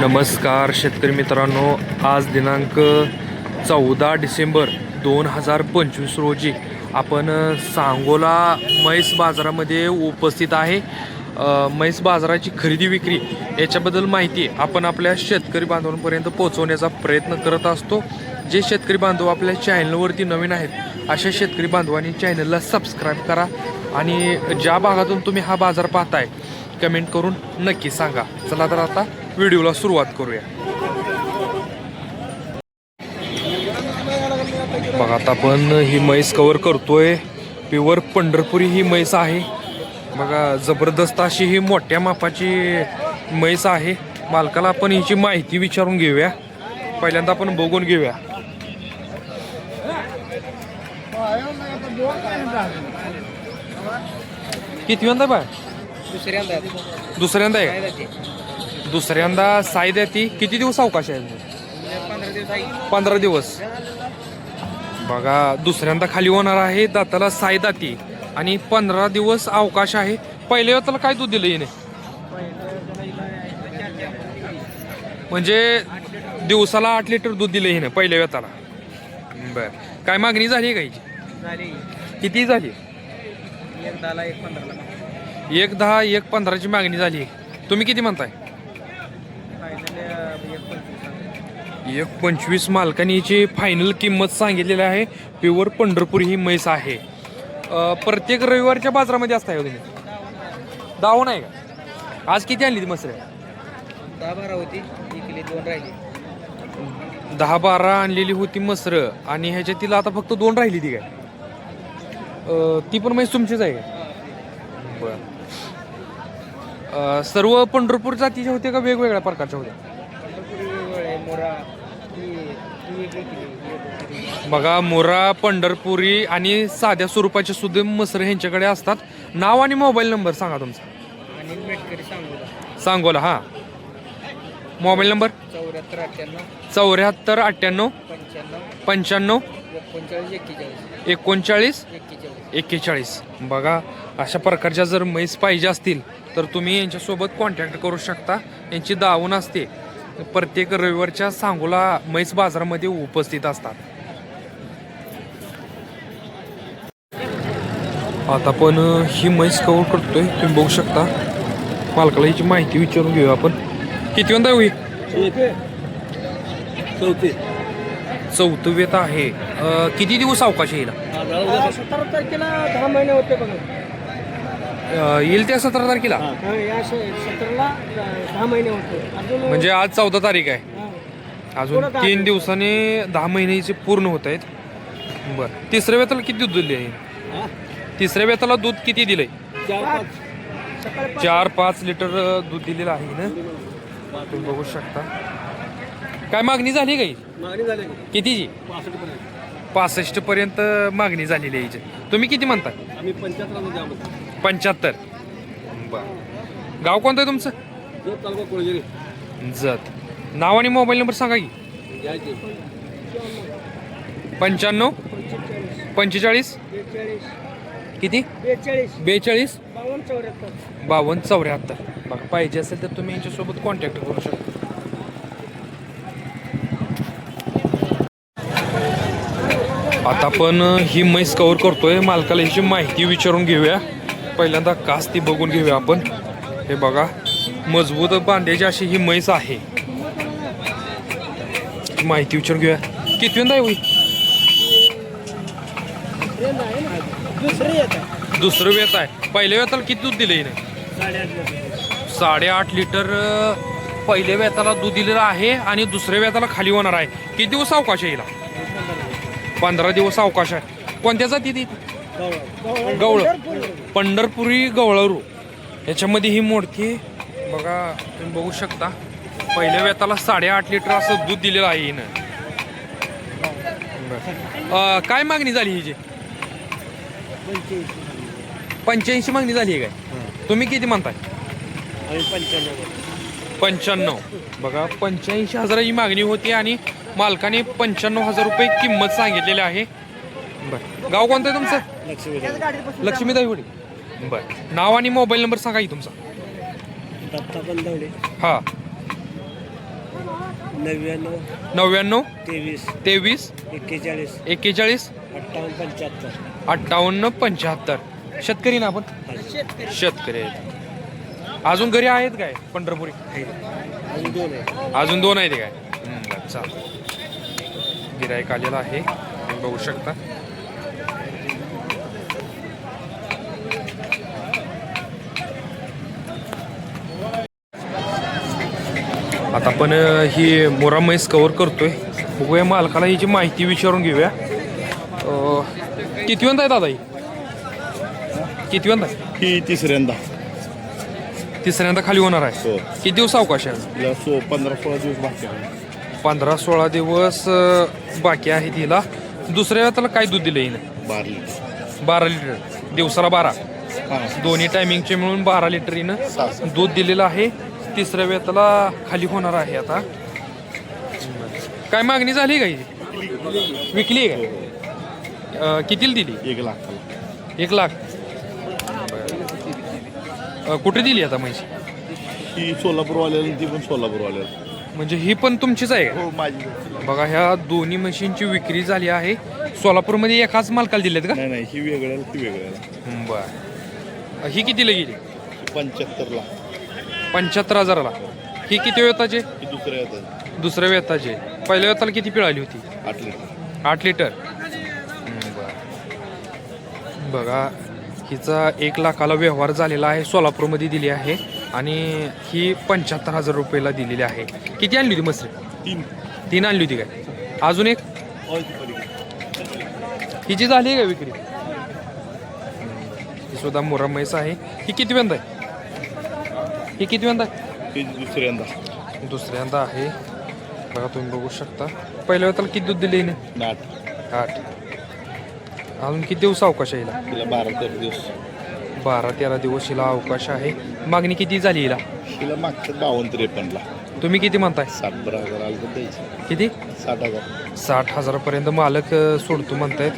नमस्कार शेतकरी मित्रांनो आज दिनांक चौदा डिसेंबर दोन हजार पंचवीस रोजी आपण सांगोला म्हैस बाजारामध्ये उपस्थित आहे. म्हैस बाजाराची खरेदी विक्री याच्याबद्दल माहिती आपण आपल्या शेतकरी बांधवांपर्यंत पोहोचवण्याचा प्रयत्न करत असतो. जे शेतकरी बांधव आपल्या चॅनलवरती नवीन आहेत अशा शेतकरी बांधवांनी चॅनलला सबस्क्राईब करा आणि ज्या भागातून तुम्ही हा बाजार पाहताय कमेंट करून नक्की सांगा. चला तर आता व्हिडिओला सुरुवात करूया. बघा आता आपण ही म्हैस कवर करतोय. प्युअर पंढरपुरी ही म्हैस आहे. बघा जबरदस्त अशी ही मोठ्या मापाची म्हैस आहे. मालकाला आपण हिची माहिती विचारून घेऊया. पहिल्यांदा आपण बघून घेऊया. किती वेळा बा दुसऱ्यांदा. दुसऱ्यांदा आहे काय जाते दुसऱ्यांदा साई देती किती दिवस अवकाश आहे? पंधरा दिवस आहे. पंधरा दिवस. बघा दुसऱ्यांदा खाली होणार आहे दाताला साई दाती आणि पंधरा दिवस अवकाश आहे. पहिल्या वेळेला काय दूध दिलं येणे म्हणजे दिवसाला आठ लिटर दूध दिलं येणे पहिल्या वेताला बर. काय मागणी झाली का हिची? झाली. किती झाली? एक दहाला एक पंधराला. एक दहा एक पंधराची मागणी झाली. तुम्ही किती म्हणताय? एक पंचवीस एक पंचवीस मालकांनी हिची फायनल किंमत सांगितलेली आहे. प्युअर पंढरपूर ही म्हैस आहे. प्रत्येक रविवारच्या बाजारामध्ये असताय का तुम्ही? दावा नाही का? आज किती आणली ती मसरे दहा बारा होती. दोन राहिली. दहा बारा आणलेली होती मसर आणि ह्याच्यातील आता फक्त दोन राहिली ती काय? ती पण म्हैस तुमचीच आहे का? बरं. अ, सर्व पंढरपूर जातीचे होते का वेगवेगळ्या प्रकारच्या होत्या? बघा मोरा पंढरपुरी आणि साध्या स्वरूपाचे सुद्धा मसर ह्यांच्याकडे असतात. नाव आणि मोबाईल नंबर सांगा तुमचा. आणि मेटकरी सांगू सांगोला हा. Mobile number? चौऱ्याहत्तर अठ्ठ्याण्णव चौऱ्याहत्तर अठ्ठ्याण्णव पंच्याण्णव पंच्याण्णव एकोणचाळीस एक्केचाळीस एकोणचाळीस एक्केचाळीस एक्केचाळीस बघा अशा प्रकारच्या जर म्हैस पाहिजे असतील तर तुम्ही यांच्यासोबत कॉन्टॅक्ट करू शकता. यांची दावण असते. प्रत्येक रविवारच्या सांगोला म्हैस बाजारामध्ये उपस्थित असतात. आता आपण ही म्हैस कवर करतोय. तुम्ही बघू शकता. मालकाला हिची माहिती विचारून घेऊया आपण. किती वंदा होई चौथी. चौथं. वेत आहे. किती दिवस अवकाश येईल सतरा तारखेला दहा महिने होते बघा. अ, येईल त्या सतरा तारखेला? या सतराला दहा महिने होते. अजून म्हणजे आज चौदा तारीख आहे. अजून थोडं तीन दहा दिवसाने दहा महिन्याचे पूर्ण होत आहेत. बरं. तिसऱ्या वेताला किती दूध दिले आहे तिसऱ्या वेताला दूध किती दिलंय? सकाळी चार पाच लिटर अ, दूध दिलेलं आहे ना? तुम्ही बघू शकता. काय मागणी झाली काही मागणी झाली. कितीची? पासष्ट पर्यंत पासष्ट पर्यंत मागणी झालेली आहे हिची. तुम्ही किती म्हणता? आम्ही पंच्याहत्तर द्या पंच्याहत्तर. बर गाव कोणतं आहे तुमचं? जो तालुका कोळगिरी जत. नाव आणि मोबाईल नंबर सांगा की. घ्यायचे पंच्याण्णव. पंचेचाळीस. बेचाळीस. किती? बेचाळीस. बेचाळीस. बावन्न चौऱ्याहत्तर. बावन्न चौऱ्याहत्तर. बघा पाहिजे असेल तर तुम्ही यांच्यासोबत कॉन्टॅक्ट करू शकता. आता आपण ही म्हैस कवर करतोय. मालकाला याची माहिती विचारून घेऊया. पहिल्यांदा कास ती बघून घेऊया आपण. हे बघा मजबूत बांध्याची अशी ही म्हैस आहे. माहिती विचारून घेऊया. किती आहे होई दुसरे वेत आहे. पहिल्या वेताला किती दूध दिलं साडेआठ लिटर पहिल्या वेताला दूध दिलेलं आहे आणि दुसऱ्या वेताला खाली होणार आहे. किती दिवस अवकाश आहे हिला? पंधरा दिवस अवकाश आहे. कोणत्या जाती ती? गवळ. पंढरपुरी गवळरू. याच्यामध्ये ही मोडती बघा तुम्ही बघू शकता. पहिल्या वेताला साडेआठ लिटर असं दूध दिलेलं आहे हिनं. काय मागणी झाली हिची? पंच्याऐंशी मागणी झाली आहे काय? तुम्ही किती म्हणताय? पंच्याण्णव. बघा पंच्याऐंशी हजाराची मागणी होती आणि मालकाने पंच्याण्णव हजार रुपये किंमत सांगितलेली आहे. बर. गाव कोणतं आहे तुमचं? लक्ष्मी लक्ष्मीदाई होडी बर. नाव आणि मोबाईल नंबर सांगा की तुमचा. दत्ता बंदवडे. हा. नव्याण्णव. नव्याण्णव. तेवीस. तेवीस. एक्केचाळीस. एक्केचाळीस. अठ्ठावन्न पंच्याहत्तर. अठ्ठावन्न पंच्याहत्तर. शेतकरी ना आपण? शेतकरी आहेत. अजून घरी आहेत काय? पंढरपुरी? अजून दोन आहे अजून दोन आहेत काय? हम्म, चाल गिरायक आलेला आहे. बघू शकता. आता आपण अ, ही मोरा म्हैस कव्हर करतोय. बघूया मालकाला याची माहिती विचारून घेऊया. अ, किती आहे दादा ही? किती आहे ही तिसऱ्यांदा. तिसऱ्यांदा खाली होणार आहे. हो. किती दिवस अवकाश आहे? तिला सो पंधरा सोळा दिवस बाकी आहे. पंधरा सोळा दिवस अ, बाकी आहे तिला दुसऱ्या त्याला काय दूध दिलं हिनं? बारा लिटर. बारा लिटर. दिवसाला बारा. हां. दोन्ही टायमिंगचे मिळून बारा लिटर हिनं दूध दिलेलं आहे. तिसऱ्या वेताला खाली होणार आहे आता. काय मागणी झाली का ही? विकली आहे का? अ, कितीला दिली? एक लाखाला एक लाख. अ, कुठे दिली आता म्हैशी? ही सोलापूरवाल्याला ती पण सोलापूरवाल्याला म्हणजे ही पण तुमचीच आहे का? हो माझी. बघा ह्या दोन्ही मशीनची विक्री झाली आहे. सोलापूरमध्ये एकाच मालकाला दिलेत का? नाही ही वेगळ्याला ती वेगळ्याला. बर. ही कितीला गेली? ही पंच्याहत्तरला. पंच्याहत्तर हजाराला. ही किती वेताचे? ही दुसऱ्या येतात दुसऱ्या वेताचे. पहिल्या वेताला किती पिळाली होती? आठ लिटर. आठ लिटर. हम्म, बर. बघा हिचा एक लाखाला व्यवहार झालेला आहे सोलापूरमध्ये दिली आहे आणि ही पंच्याहत्तर हजार रुपयाला दिलेली आहे. किती आणली होती मसरी? तीन. तीन आणली होती काय? अजून एक? पलीकडे. हिची झाली आहे का विक्री? ही सुद्धा मोरा म्हैस आहे. ही किती वेंदा आहे? ही किती वेंदा आहे ही दुसऱ्यांदा दुसऱ्यांदा आहे. बघा तुम्ही बघू शकता. पहिल्या वेळेला किती दूध दिले हिने? आठ. आठ. अजून किती दिवस अवकाश आहे हिला? तिला बारा तेरा दिवस. बारा तेरा दिवस हिला अवकाश आहे. मागणी किती झाली हिला? तिला मागचं बावन्न त्रेपन्नला. तुम्ही किती म्हणताय? साठ बरं हजार आलं तर द्यायचं. किती? साठ हजार. साठ हजारापर्यंत मालक अ, सोडतो म्हणतायत.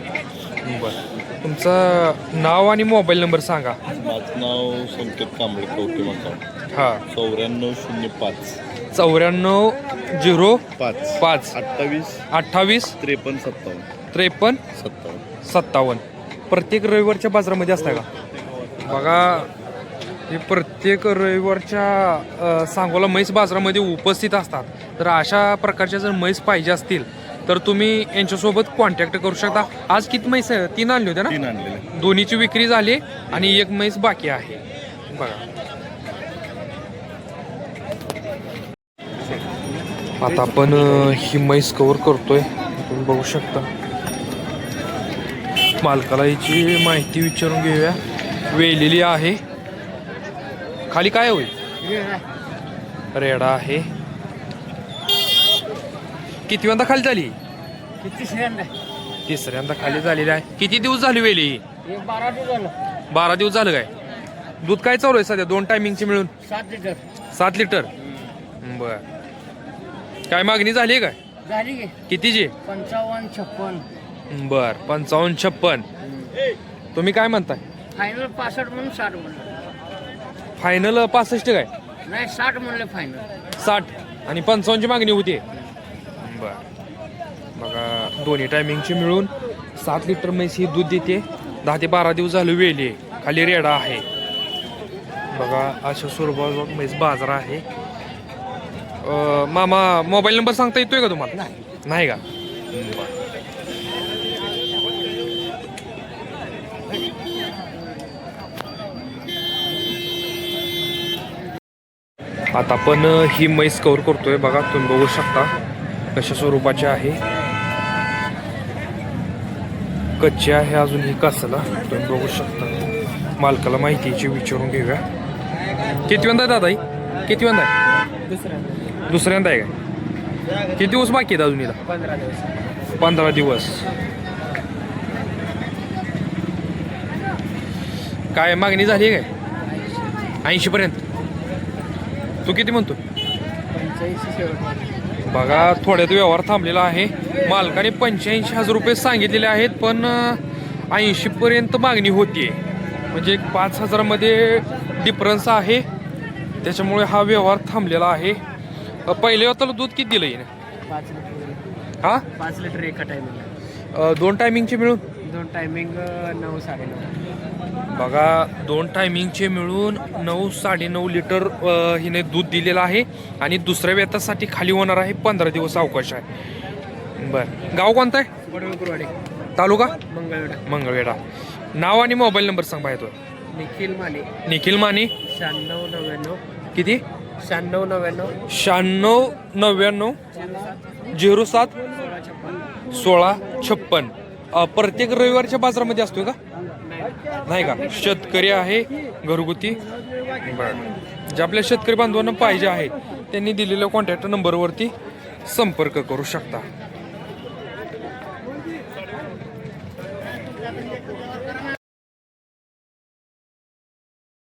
बरं. तुमचं नाव आणि मोबाईल नंबर सांगा. माझं नाव संकेत कांबळे कवटे मकाव हां. चौऱ्याण्णव शून्य पाच. चौऱ्याण्णव झिरो पाच. पाच. अठ्ठावीस. अठ्ठावीस. त्रेपन्न सत्तावन्न. त्रेपन्न सत्तावन्न. सत्तावन्न. प्रत्येक रविवारच्या बाजारामध्ये असता का? बघा हे प्रत्येक रविवारच्या अ, सांगोला म्हैस बाजारामध्ये उपस्थित असतात. तर अशा प्रकारच्या जर म्हैस पाहिजे असतील तर तुम्ही यांच्यासोबत कॉन्टॅक्ट करू शकता. आज किती म्हैस आहे? तीन आणली होत्या ना? तीन आणलेले. दोन्हीची विक्री झाली आणि एक म्हैस बाकी आहे. बघा. आता आपण ही म्हैस कवर करतोय. तुम्ही बघू शकता. मालकाला याची माहिती विचारून घेऊया. वेलेली आहे. खाली काय होईल? रेडा आहे. किती वेळा खाली झाली? तिसऱ्यांदा खाली झालेली आहे. किती दिवस झाली वेली? एक बारा दिवस झालं बारा दिवस झालं काय? दूध काय चालू आहे सध्या? दोन टायमिंगचे मिळून? सात लिटर. सात लिटर? बर. काय मागणी झाली काय? झाली की. कितीची? पंचावन्न छप्पन. बर पंचावन्न छप्पन. तुम्ही काय म्हणताय? फायनल पासष्ट म्हणून साठ म्हणलं. फायनल पासष्ट काय? नाही साठ म्हणलं फायनल साठ. आणि पंचावन्नची मागणी होती. बर. बघा दोन्ही टायमिंगची मिळून सात लिटर म्हैस ही दूध देते. दहा ते बारा दिवस झालं वेली. खाली रेडा आहे. बघा अशा स्वरूपात म्हैस बाजार आहे. अं, मामा मोबाईल नंबर सांगता येतोय का तुम्हाला? नाही. का? आता आपण अ, ही म्हैस कवर करतोय. बघा तुम्ही बघू शकता कशा स्वरूपाची आहे. कच्ची आहे अजून ही कासाला. तुम्ही बघू शकता. मालकाला माहितीची विचारून घेऊया. किती वेंदा आहे दादा? ही किती वेंदा आहे? दुसऱ्या दुसऱ्यांदा आहे काय किती दिवस बाकी आहेत अजून हिला पंधरा दिवस. पंधरा दिवस काय मागणी झाली आहे काय? ऐंशी पर्यंत. तू किती म्हणतो? बघा थोड्यात व्यवहार थांबलेला आहे. मालकाने पंच्याऐंशी हजार रुपये सांगितलेले आहेत पण ऐंशी पर्यंत मागणी होतीये. म्हणजे एक पाच हजारामध्ये डिफरन्स आहे. त्याच्यामुळे हा व्यवहार थांबलेला आहे. पहिले होताला दूध किती दिलं हिने? पाच लिटर. हा? पाच लिटर एका टायमिंगला अ, दोन टायमिंगचे मिळून? दोन टायमिंग नऊ साडेनऊ. बघा दोन टायमिंगचे मिळून नऊ साडेनऊ लिटर अ, हिने दूध दिलेलं आहे आणि दुसऱ्या वेतासाठी खाली होणार आहे पंधरा दिवस अवकाश आहे. बर. गाव कोणतं आहे? तालुका? मंगळवेढा. मंगळवेढा. नाव आणि मोबाईल नंबर सांग पाहिजे निखिल माने. निखिल माने. शहाण्णव नव्याण्णव. किती? शहाण्णव नव्याण्णव. शहाण्णव नव्याण्णव झिरो सात सोळा छप्पन. प्रत्येक रविवारच्या बाजारामध्ये असतोय का? नाही का? शेतकरी आहे घरगुती. बरं. जे आपल्या शेतकरी बांधवांना पाहिजे आहे त्यांनी दिलेल्या कॉन्टॅक्ट नंबरवरती संपर्क करू शकता.